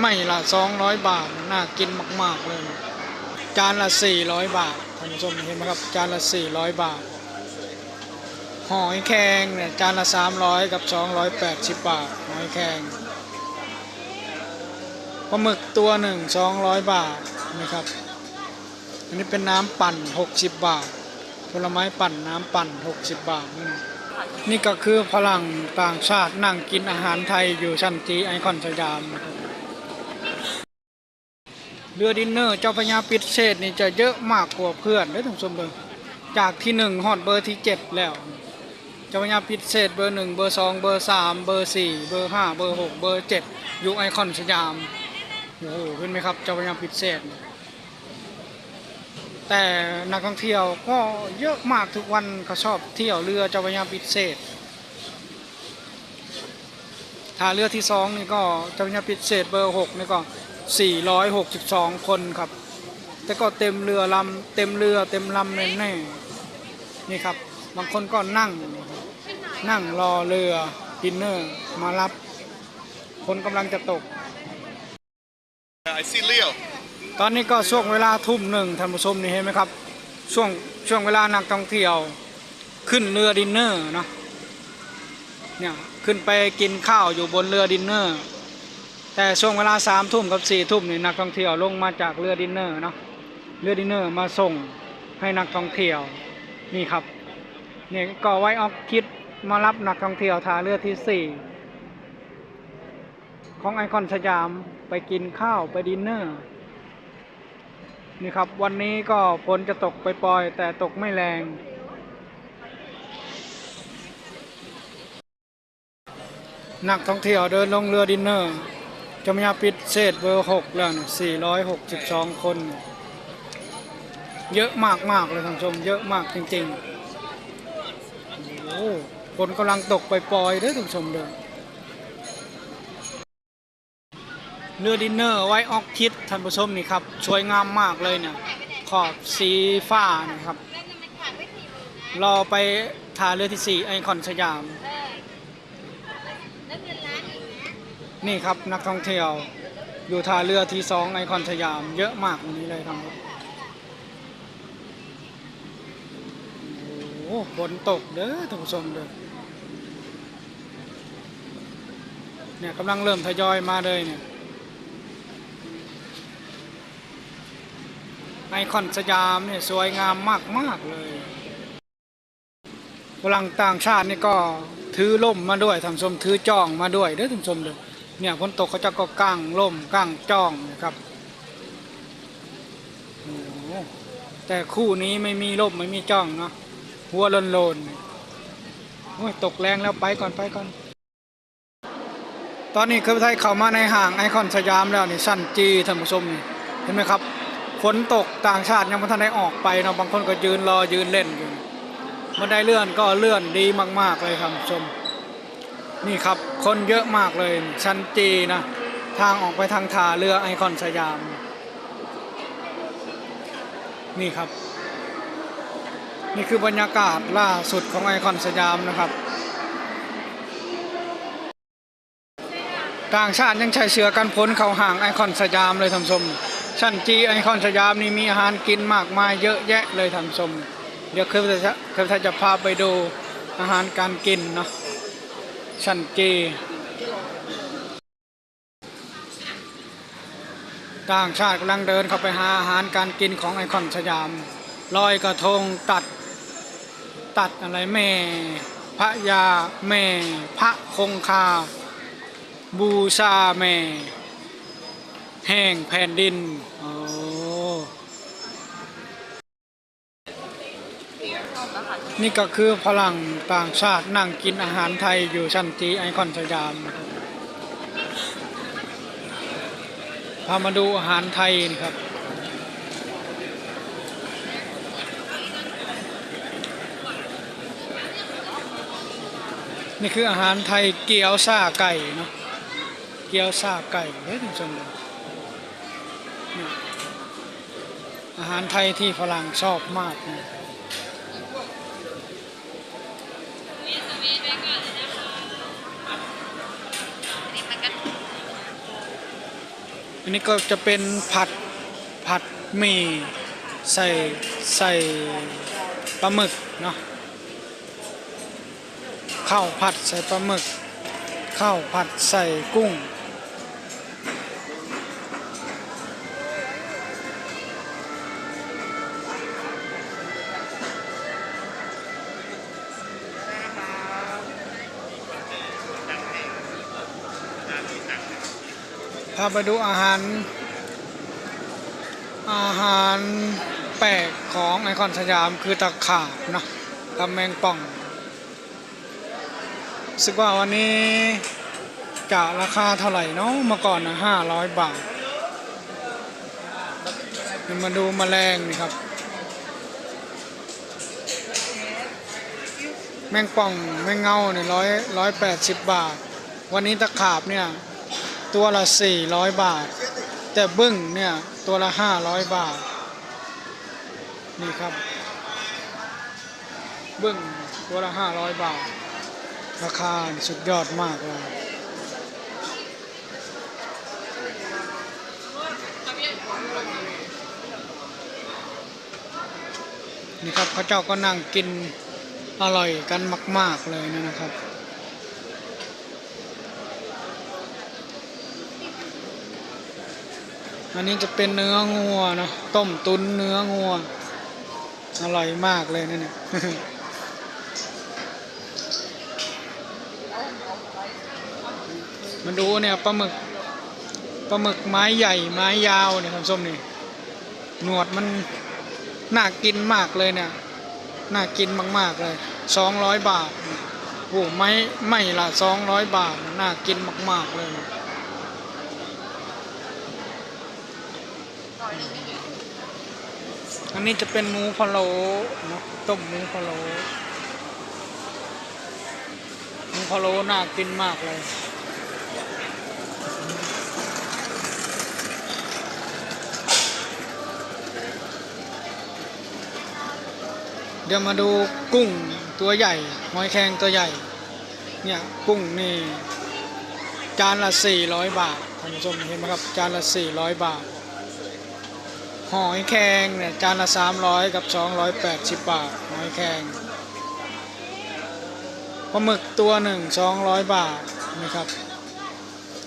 ไม่ละ 200 บาท น่ากินมาก ๆ เลย จานละ 400 บาทท่านผู้ชมเห็นไหมครับ จานละ 400 บาท หอยแครงเนี่ยจานละ 300 กับ 280 บาท หอยแครงปลาหมึกตัวหนึ่ง 200 บาทนะครับ อันนี้เป็นน้ำปั่น 60 บาท ผลไม้ปั่นน้ำปั่น 60 บาทนี่นี่ก็คือพลังต่างชาตินั่งกินอาหารไทยอยู่ชั้นจีไอคอนสยามนะครับ รือดินเนอร์เจ้าพระยาปิดเศษนี่จะเยอะมากกว่าเพื่อนได้ทั้งสมเลยจากที่หนึ่งฮอดเบอร์ที่เจ็ดแล้ว เจ้าพระยาปิดเศษเบอร์หนึ่งเบอร์สองเบอร์สามเบอร์สี่เบอร์ห้าเบอร์หกเบอร์เจ็ดอยู่ไอคอนสยามโอ้โหเห็นไหมครับเจ้าพระยาปิดเศษแต่นักท่องเที่ยวก็เยอะมากทุกวันเขาชอบเที่ยวเรือเจ้าพระยาพิดเศษถ้าเรือที่สองนี่ก็เจ้าพระยาพิดเศษเบอร์หกนี่ก็ 462 คนครับ แต่ก็เต็มเรือลำเต็มเรือเต็มลำเลยแน่นี่ครับ บางคนก็นั่ง นั่งรอเรือดินเนอร์มารับ คนกำลังจะตก I see Leo. ตอนนี้ก็ช่วงเวลาทุ่มหนึ่งท่านผู้ชมนี่เห็นไหมครับ ช่วงช่วงเวลานักท่องเที่ยว ขึ้นเรือดินเนอร์เนาะเนี่ยขึ้นไปกินข้าวอยู่บนเรือดินเนอร์ แต่ช่วงเวลาสามทุ่มกับสี่ทุ่มนี่นักท่องเที่ยวลงมาจากเรือดินเนอร์เนาะเรือดินเนอร์มาส่งให้นักท่องเที่ยวนี่ครับเนี่ยก็ไว้ออกคิดมารับนักท่องเที่ยวท่าเรือที่สี่ของไอคอนสยามไปกินข้าวไปดินเนอร์นี่ครับวันนี้ก็ฝนจะตกไปปล่อยแต่ตกไม่แรงนักท่องเที่ยวเดินลงเรือดินเนอร์ จมยาปิดเศษเบอร์หกแล้วนะ462คน เยอะมากมากเลยท่านผู้ชม เยอะมากจริงๆโอ้โหฝนกำลังตกไปปล่อยเด้อท่านผู้ชมเด้อเรือดินเนอร์ไว้ออกคิดท่านผู้ชมนี่ครับสวยงามมากเลยเนี่ยขอบสีฟ้านะครับรอไปทาเรือที่สี่ไอคอนสยาม นี่ครับนักท่องเที่ยว อยู่ท่าเรือที่สองไอคอนสยาม เยอะมากวันนี้เลยครับโอ้ฝนตกเด้อท่านผู้ชมเด้อเนี่ยกำลังเริ่มทยอยมาเลยเนี่ยไอคอนสยามเนี่ยสวยงามมากมากเลยฝรั่งต่างชาตินี่ก็ถือล่มมาด้วยทำชมถือจ้องมาด้วยเด้อทำชมเลย เนี่ยฝนตกเขาจะก็กางล่มกางจ้องนะครับโอ้โหแต่คู่นี้ไม่มีล่มไม่มีจ้องเนาะหัวโลนโลนโอ้ยตกแรงแล้วไปก่อนไปก่อน ตอนนี้คือไทยเข้ามาในห้างไอคอนสยามแล้วนี่สั้นจีท่านผู้ชมนี่เห็นไหมครับฝนตกต่างชาติยังไม่ทันได้ออกไปเนาะบางคนก็ยืนรอยืนเล่นอยู่บันได้เลื่อนก็เลื่อนดีมาก ๆ เลยครับผู้ชม นี่ครับ คนเยอะมากเลย ชั้นจีนะ ทางออกไปทางท่าเรือไอคอนสยาม นี่ครับ นี่คือบรรยากาศล่าสุดของไอคอนสยามนะครับ ต่างชาติยังใช้เสือกันพ้นเขาห่างไอคอนสยามเลยท่านชม ชั้นจีไอคอนสยามนี่มีอาหารกินมากมายเยอะแยะเลยท่านชม เดี๋ยวเคยจะเคยจะพาไปดูอาหารการกินเนาะ ชันจีต่างชาติกำลังเดินเข้าไปหาอาหารการกินของไอคอนสยามลอยกระทงตัดตัดอะไรแม่ พระยาแม่ พระคงคา บูชาแม่ แห้งแผ่นดินโอ นี่ก็คือพลังต่างชาตินั่งกินอาหารไทยอยู่ชั้นจีไอคอนสยามพามาดูอาหารไทยนี่ครับนี่คืออาหารไทยเกี๊ยวซาไก่เนาะเกี๊ยวซาไก่เฮ้ยท่านผู้ชมดูนี่อาหารไทยที่ฝรั่งชอบมากนะ อันนี้ก็จะเป็นผัดผัดหมี่ใส่ใส่ปลาหมึกเนาะข้าวผัดใส่ปลาหมึกข้าวผัดใส่กุ้ง พาไปดูอาหาร อาหารแปลกของไอคอนสยามคือตะขาบนะกับแมงป่องสึกว่าวันนี้จะราคาเท่าไหร่เนาะเมื่อก่อนนะห้าร้อยบาทเดี๋ยวมาดูแมลงนี่ครับ แมงป่องแมงเงาเนี่ยร้อยร้อยแปดสิบบาท วันนี้ตะขาบเนี่ย ตัวละ 400 บาท แต่บึ้งเนี่ยตัวละ 500 บาท นี่ครับ บึ้งตัวละ 500 บาท ราคาสุดยอดมากเลยนี่ครับเขาเจ้าก็นั่งกินอร่อยกันมาก ๆ เลยนะครับ อันนี้จะเป็นเนื้องัวเนาะต้มตุนเนื้องัว อร่อยมากเลยนะเนี่ยมันดูเนี่ยปลาหมึกปลาหมึกไม้ใหญ่ไม้ยาวเนี่ยคุณส้มนี่หนวดมันน่ากินมากเลยเนี่ยน่ากินมาก ๆ เลยสองร้อยบาทโอ้ไม่ไม่ละสองร้อยบาท น่ากินมาก ๆ เลย อันนี้จะเป็นหมูพะโล้นะต้มหมูพะโล้หมูพะโล้น่ากินมากเลยเดี๋ยวมาดูกุ้งตัวใหญ่หอยแครงตัวใหญ่ เนี่ยกุ้งนี่จานละ 400 บาทท่านผู้ชมเห็นไหมครับจานละ 400 บาท หอยแครงเนี่ยจานละ 300 กับ 280 บาท หอยแครงปลาหมึกตัวหนึ่ง200 บาทนะครับ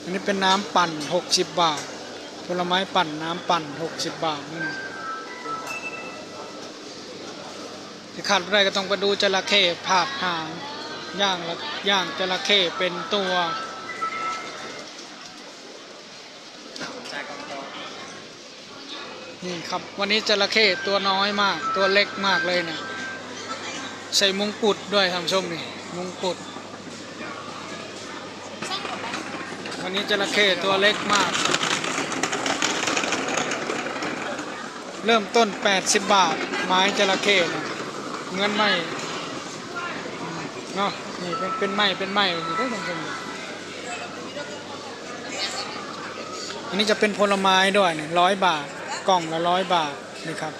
อันนี้เป็นน้ำปั่น 60 บาท ผลไม้ปั่นน้ำปั่น 60 บาทนี่ที่ขาดไม่ได้ก็ต้องไปดูจระเข้ผาดหางย่างละย่างจระเข้เป็นตัว นี่ครับวันนี้จระเข้ตัวน้อยมาก ตัวเล็กมากเลยเนี่ยใส่มงกุฎด้วยท่านชมนี่มงกุฎวันนี้จระเข้ตัวเล็กมาก เริ่มต้น 80 บาท ไม้จระเข้นะเงินไม่เนาะนี่เป็นเป็นไม้เป็นไม้อยู่ด้วยท่านชมอันนี้จะเป็นผลไม้ด้วยเนี่ยร้อยบาท กล่องละร้อยบาทนี่ครับ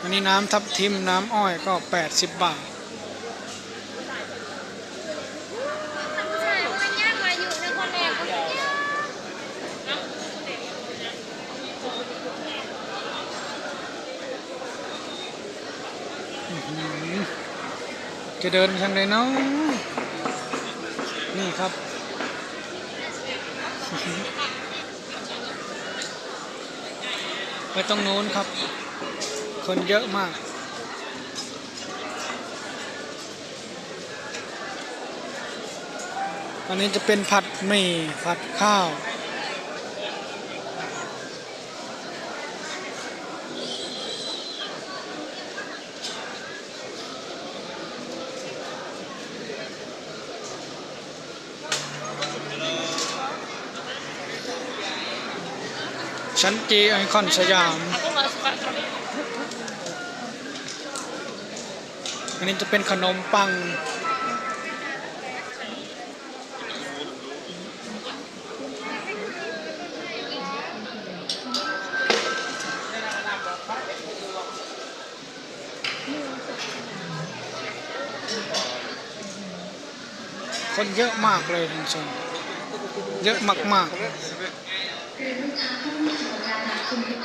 อันนี้น้ำทับทิมน้ำอ้อยก็ 80 บาทใช่มันยากมาอยู่ในคนแรกคนเดียวจะเดินทางไหนเนาะนี่ครับ ไปตรงนู้นครับ คนเยอะมากอันนี้จะเป็นผัดหมี่ผัดข้าว ชั้นจีไอคอนสยาม อันนี้จะเป็นขนมปัง คนเยอะมากเลยท่านผู้ชมเยอะมาก